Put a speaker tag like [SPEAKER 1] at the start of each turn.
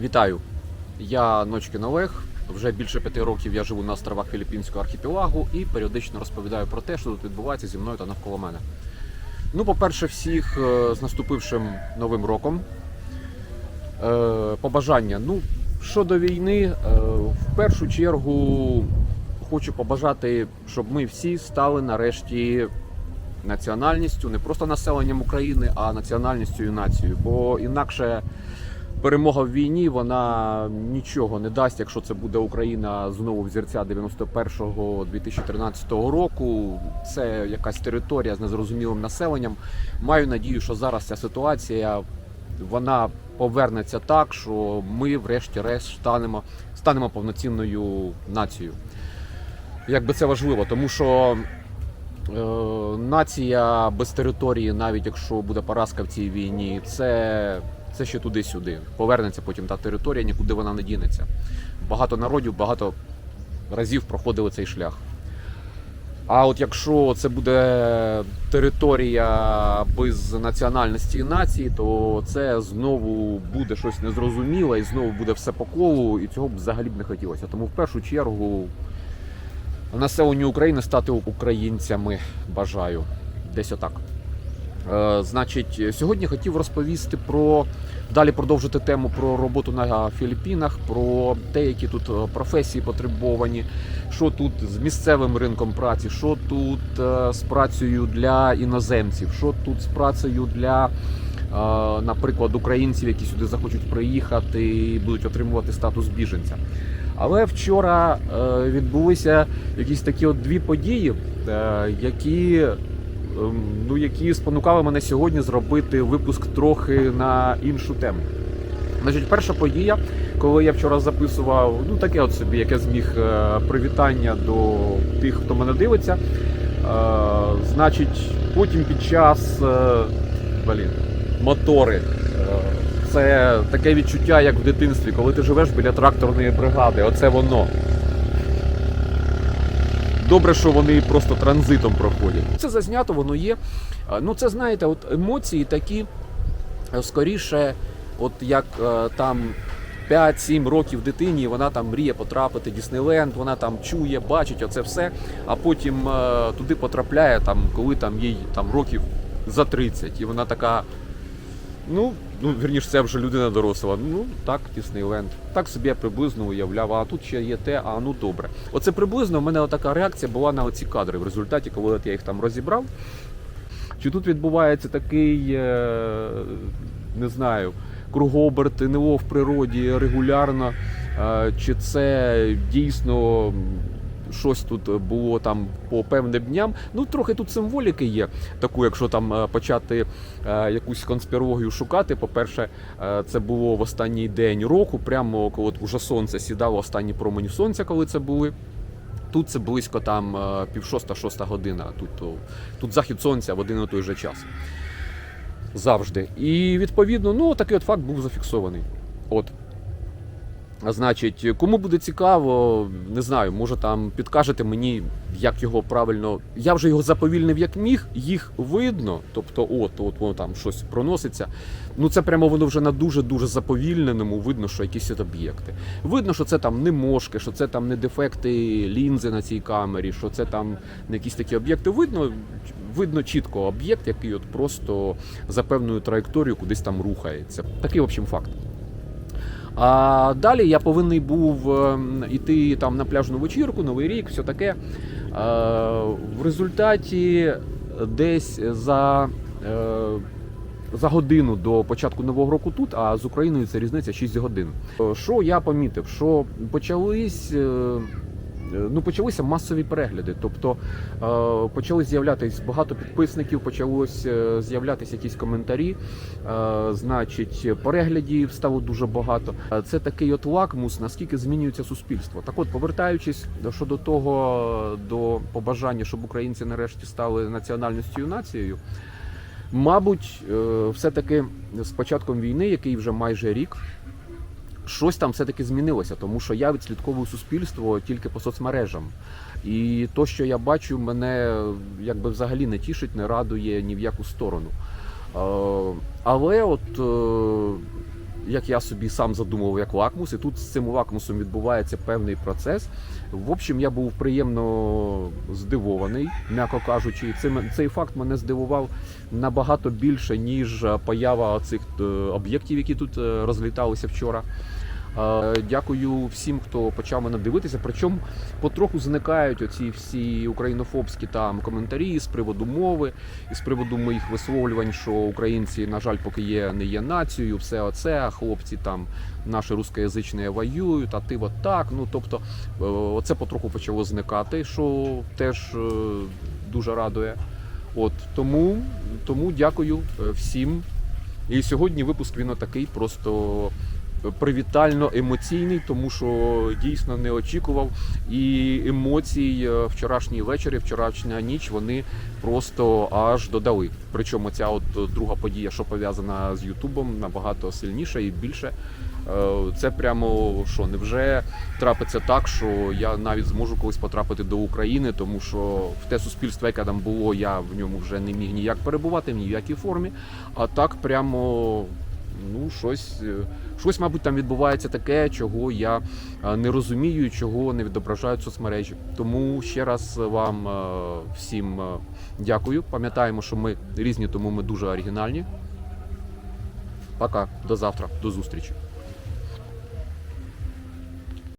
[SPEAKER 1] Вітаю! Я Ночкін Олег. Вже більше п'яти років я живу на островах Філіппінського архіпелагу і періодично розповідаю про те, що тут відбувається зі мною та навколо мене. Ну, по-перше, всіх е, з наступившим новим роком. Е, Побажання. Ну, щодо війни, е, в першу чергу хочу побажати, щоб ми всі стали нарешті національністю, не просто населенням України, а національністю і нацією. Бо інакше перемога в війні вона нічого не дасть, якщо це буде Україна знову взірця 91-го 2013 року. Це якась територія з незрозумілим населенням. Маю надію, що зараз ця ситуація вона повернеться так, що ми, врешті-решт, станемо, станемо повноцінною нацією. Якби це важливо, тому що е, нація без території, навіть якщо буде поразка в цій війні, це, це ще туди-сюди. Повернеться потім та територія, нікуди вона не дінеться. Багато народів багато разів проходили цей шлях. А от якщо це буде територія без національності і нації, то це знову буде щось незрозуміле і знову буде все по колу, і цього б взагалі б не хотілося. Тому в першу чергу населенню України стати українцями бажаю. Десь отак. Е, значить, сьогодні хотів розповісти про далі продовжити тему про роботу на Філіппінах, про те, які тут е, професії потребовані, що тут з місцевим ринком праці, що тут е, з працею для іноземців, що тут з працею для, наприклад, українців, які сюди захочуть приїхати і будуть отримувати статус біженця. Але вчора відбулися якісь такі от дві події, які, ну, які спонукали мене сьогодні зробити випуск трохи на іншу тему. Значить, перша подія, коли я вчора записував, ну таке от собі, яке зміг е, привітання до тих, хто мене дивиться. Е, значить, потім під час е, блін, мотори. Це таке відчуття, як в дитинстві, коли ти живеш біля тракторної бригади. Оце воно. Добре, що вони просто транзитом проходять. Це зазнято, воно є. Ну, це знаєте, от емоції такі е, скоріше, от як е, там 5-7 років дитині, вона там мріє потрапити в Діснейленд, вона там чує, бачить оце все, а потім е, туди потрапляє, там, коли там їй там років за 30, і вона така. Ну, ну вірніше, це вже людина доросла. Ну так, Діснейленд. Так собі я приблизно уявляв, а тут ще є те, а ну добре. Оце приблизно в мене така реакція була на оці кадри. В результаті, коли я їх там розібрав. Чи тут відбувається такий, е, не знаю, кругооберт НЛО в природі регулярно, е, чи це дійсно щось тут було там по певним дням. Ну, трохи тут символіки є. Таку, якщо там е, почати е, якусь конспірологію шукати. По-перше, е, це було в останній день року, прямо коли уже сонце сідало, останні промені сонця, коли це були. Тут це близько там пів шоста-шоста година. Тут, тут захід сонця в один і той же час. Завжди. І відповідно, ну такий от факт був зафіксований. От. Значить, кому буде цікаво, не знаю, може там підкажете мені, як його правильно. Я вже його заповільнив як міг, їх видно. Тобто, от, от воно там щось проноситься. Ну це прямо воно вже на дуже-дуже заповільненому видно, що якісь об'єкти. Видно, що це там не мошки, що це там не дефекти лінзи на цій камері, що це там не якісь такі об'єкти. Видно, видно чітко об'єкт, який от просто за певною траєкторією кудись там рухається. Такий, в общем, факт. А далі я повинен був ем, іти там на пляжну вечірку, Новий рік, все таке. Е, В результаті десь за, е, за годину до початку нового року тут, а з Україною це різниця 6 годин. Е, Що я помітив? Що почались. Е, Ну, почалися масові перегляди, тобто е, почали з'являтися багато підписників, почалось е, з'являтися якісь коментарі. Значить, переглядів стало дуже багато. Це такий от лакмус, наскільки змінюється суспільство. Так, от, повертаючись до щодо того, до побажання, щоб українці нарешті стали національністю нацією. Мабуть, е, все-таки з початком війни, який вже майже рік, щось там все-таки змінилося, тому що я відслідковую суспільство тільки по соцмережам. І то, що я бачу, мене якби взагалі не тішить, не радує ні в яку сторону. Е, Але от е, як я собі сам задумував, як лакмус, і тут з цим лакмусом відбувається певний процес. В общем, я був приємно здивований, м'яко кажучи. Цим, цей факт мене здивував набагато більше, ніж поява цих е, об'єктів, які тут е, розліталися вчора. Е, Дякую всім, хто почав мене дивитися. Причому потроху зникають оці всі українофобські там коментарі з приводу мови, і з приводу моїх висловлювань, що українці, на жаль, поки є не є нацією, все оце, хлопці там наші рускоязичні воюють, а ти от так. Ну тобто, е, оце потроху почало зникати, що теж е, дуже радує. От тому, тому дякую всім. І сьогодні випуск він такий просто привітально емоційний, тому що дійсно не очікував. І емоцій е, вчорашній вечір вчорашня ніч вони просто аж додали. Причому ця от друга подія, що пов'язана з Ютубом, набагато сильніша і більше. Е, Це прямо що невже трапиться так, що я навіть зможу колись потрапити до України, тому що в те суспільство, яке там було, я в ньому вже не міг ніяк перебувати, в ніякій формі. А так прямо ну щось, е, щось, мабуть, там відбувається таке, чого я е, не розумію, чого не відображають соцмережі. Тому ще раз вам е, всім дякую. Пам'ятаємо, що ми різні, тому ми дуже оригінальні. Пока, до завтра, до зустрічі.